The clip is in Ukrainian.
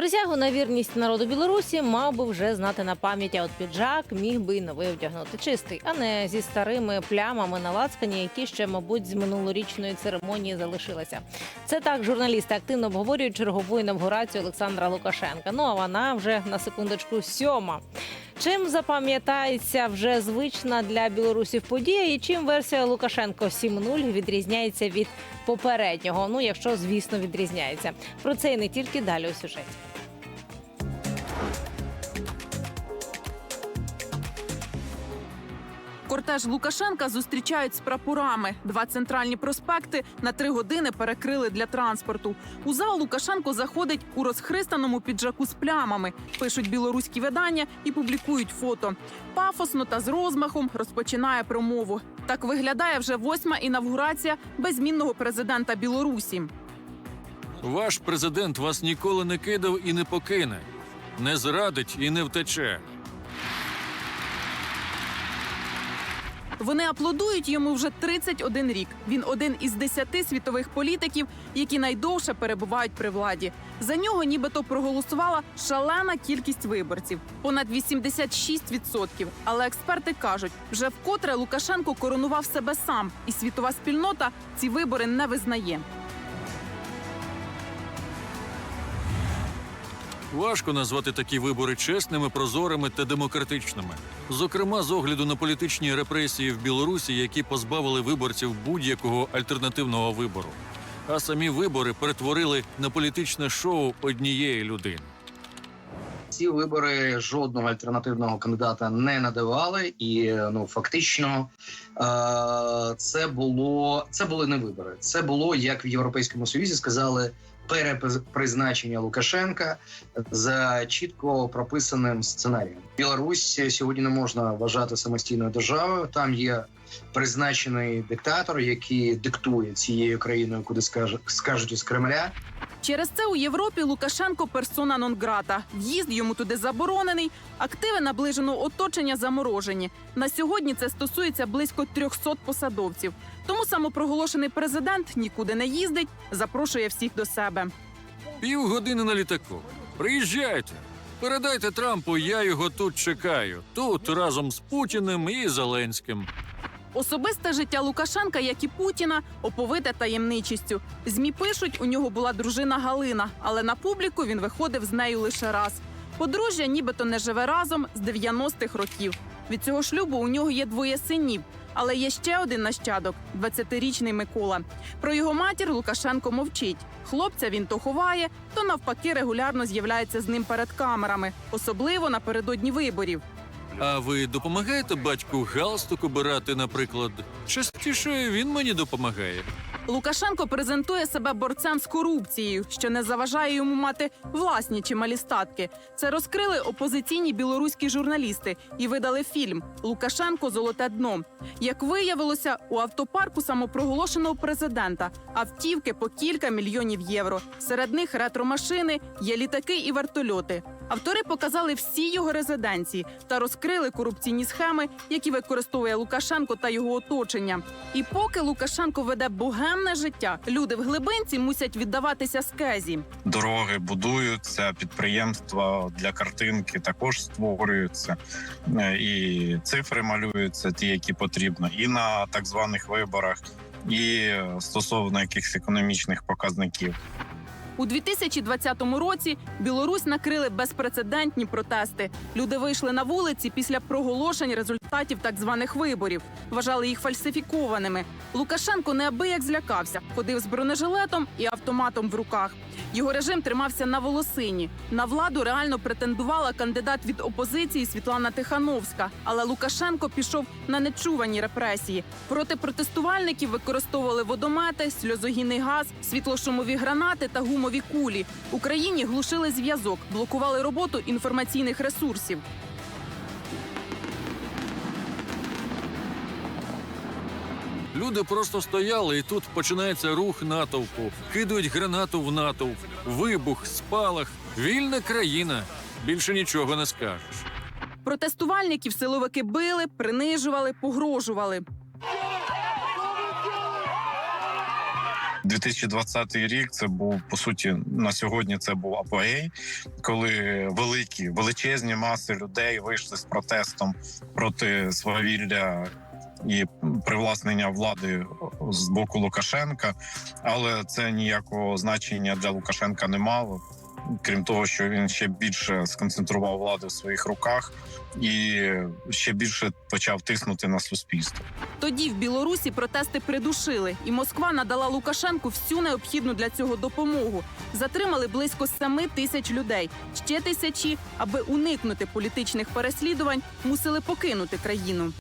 Присягу на вірність народу Білорусі мав би вже знати на пам'ять, а от піджак міг би й новий вдягнути чистий, а не зі старими плямами на лацкані, які ще, мабуть, з минулорічної церемонії залишилися. Це так журналісти активно обговорюють чергову інавгурацію Олександра Лукашенка. Ну а вона вже на секундочку сьома. Чим запам'ятається вже звична для білорусів подія, і чим версія Лукашенко 7.0 відрізняється від попереднього? Ну, якщо звісно відрізняється. Про це і не тільки далі у сюжеті. Кортеж Лукашенка зустрічають з прапорами. Два центральні проспекти на три години перекрили для транспорту. У зал Лукашенко заходить у розхристаному піджаку з плямами. Пишуть білоруські видання і публікують фото. Пафосно та з розмахом розпочинає промову. Так виглядає вже восьма інавгурація беззмінного президента Білорусі. Ваш президент вас ніколи не кидав і не покине, не зрадить і не втече. Вони аплодують йому вже 31 рік. Він один із десяти світових політиків, які найдовше перебувають при владі. За нього нібито проголосувала шалена кількість виборців понад 86%. Але експерти кажуть, вже вкотре Лукашенко коронував себе сам, і світова спільнота ці вибори не визнає. Важко назвати такі вибори чесними, прозорими та демократичними. Зокрема, з огляду на політичні репресії в Білорусі, які позбавили виборців будь-якого альтернативного вибору. А самі вибори перетворили на політичне шоу однієї людини. Ці вибори жодного альтернативного кандидата не надавали, і ну фактично е- це було це були не вибори. Це було як в Європейському Союзі сказали. Перепризначення Лукашенка за чітко прописаним сценарієм. Білорусь сьогодні не можна вважати самостійною державою. Там є призначений диктатор, який диктує цією країною, куди скажуть із Кремля. Через це у Європі Лукашенко персона нон-грата. В'їзд йому туди заборонений. Активи наближеного оточення заморожені. На сьогодні це стосується близько 300 посадовців. Тому самопроголошений президент нікуди не їздить, запрошує всіх до себе. Півгодини на літаку. Приїжджайте. Передайте Трампу, я його тут чекаю. Тут разом з Путіним і Зеленським. Особисте життя Лукашенка, як і Путіна, оповите таємничістю. Змі пишуть, у нього була дружина Галина, але на публіку він виходив з нею лише раз. Подружжя нібито не живе разом з 90-х років. Від цього шлюбу у нього є двоє синів, але є ще один нащадок 20-річний Микола. Про його матір Лукашенко мовчить. Хлопця він то ховає, то навпаки регулярно з'являється з ним перед камерами, особливо напередодні виборів. А ви допомагаєте батьку галстук обирати, наприклад? Частіше він мені допомагає. Лукашенко презентує себе борцем з корупцією, що не заважає йому мати власні чималі статки. Це розкрили опозиційні білоруські журналісти і видали фільм Лукашенко Золоте дно. Як виявилося, у автопарку самопроголошеного президента автівки по кілька мільйонів євро. Серед них ретромашини, є літаки і вертольоти. Автори показали всі його резиденції та розкрили корупційні схеми, які використовує Лукашенко та його оточення. І поки Лукашенко веде богемне життя, люди в глибинці мусять віддаватися скезі. дороги будуються, підприємства для картинки також створюються, Е, і цифри малюються, ті, які потрібно, і на так званих виборах, і стосовно якихось економічних показників. У 2020 році Білорусь накрили безпрецедентні протести. Люди вийшли на вулиці після проголошень результатів так званих виборів. Вважали їх фальсифікованими. Лукашенко неабияк злякався, ходив з бронежилетом і автоматом в руках. Його режим тримався на волосині. На владу реально претендувала кандидат від опозиції Світлана Тихановська. Але Лукашенко пішов на нечувані репресії. Проти протестувальників використовували водомети, сльозогінний газ, світлошумові гранати та гумові кулі. Україні глушили зв'язок, блокували роботу інформаційних ресурсів. Люди просто стояли, і тут починається рух натовпу. Кидають гранату в натовп, вибух, спалах. Вільна країна. Більше нічого не скажеш. Протестувальників силовики били, принижували, погрожували. 2020 рік це був по суті на сьогодні. Це був апогей, коли великі величезні маси людей вийшли з протестом проти свавілля і привласнення влади з боку Лукашенка, але це ніякого значення для Лукашенка не мало. Крім того, що він ще більше сконцентрував владу в своїх руках і ще більше почав тиснути на суспільство. Тоді в Білорусі протести придушили, і Москва надала Лукашенку всю необхідну для цього допомогу. Затримали близько семи тисяч людей. Ще тисячі, аби уникнути політичних переслідувань, мусили покинути країну.